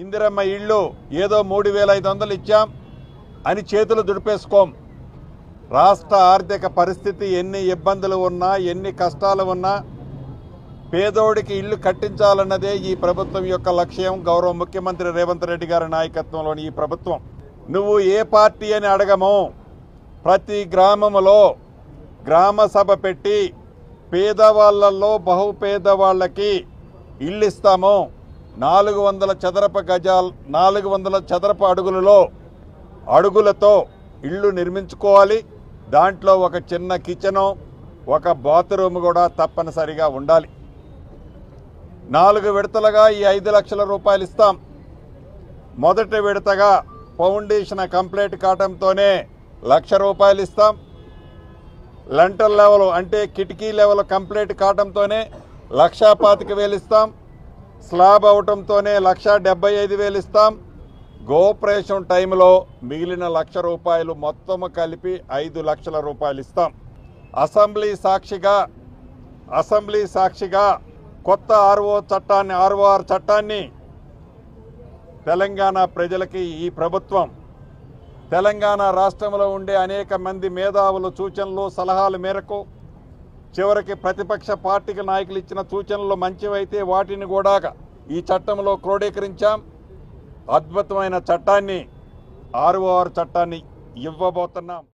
ఇందిరమ్మ ఇళ్ళు ఏదో మూడు వేల ఐదు వందలు ఇచ్చాం అని చేతులు దుడిపేసుకోం. రాష్ట్ర ఆర్థిక పరిస్థితి ఎన్ని ఇబ్బందులు ఉన్నా ఎన్ని కష్టాలు ఉన్నా పేదోడికి ఇల్లు కట్టించాలన్నదే ఈ ప్రభుత్వం యొక్క లక్ష్యం. గౌరవ ముఖ్యమంత్రి రేవంత్ రెడ్డి గారి నాయకత్వంలోని ఈ ప్రభుత్వం. నువ్వు ఏ పార్టీ అని అడగము. ప్రతి గ్రామములో గ్రామ సభ పెట్టి పేదవాళ్ళల్లో బహుపేదవాళ్ళకి ఇల్లు ఇస్తాము. నాలుగు వందల చదరపు గజాలు నాలుగు వందల చదరపు అడుగులలో అడుగులతో ఇళ్ళు నిర్మించుకోవాలి. దాంట్లో ఒక చిన్న కిచెను ఒక బాత్రూమ్ కూడా తప్పనిసరిగా ఉండాలి. నాలుగు విడతలుగా ఈ ఐదు లక్షల రూపాయలు ఇస్తాం. మొదటి విడతగా ఫౌండేషన్ కంప్లీట్ కావడంతోనే లక్ష రూపాయలు ఇస్తాం. లంటర్ లెవెల్ అంటే కిటికీ లెవెల్ కంప్లీట్ కావడంతోనే లక్షా పాతిక వేలు ఇస్తాం. స్లాబ్ అవటంతోనే లక్ష డెబ్బై ఐదు వేలు ఇస్తాం. గోప్రేషన్ టైంలో మిగిలిన లక్ష రూపాయలు మొత్తం కలిపి ఐదు లక్షల రూపాయలు ఇస్తాం. అసెంబ్లీ సాక్షిగా అసెంబ్లీ సాక్షిగా కొత్త ఆర్ఓ చట్టాన్ని ఆర్ఓఆర్ చట్టాన్ని తెలంగాణ ప్రజలకి ఈ ప్రభుత్వం తెలంగాణ రాష్ట్రంలో ఉండే అనేక మంది మేధావుల సూచనలు సలహాల మేరకు చివరికి ప్రతిపక్ష పార్టీకి నాయకులు ఇచ్చిన సూచనలు మంచివైతే వాటిని కూడా ఈ చట్టంలో క్రోడీకరించాం. అద్భుతమైన చట్టాన్ని ఆర్ఓఆర్ చట్టాన్ని ఇవ్వబోతున్నాం.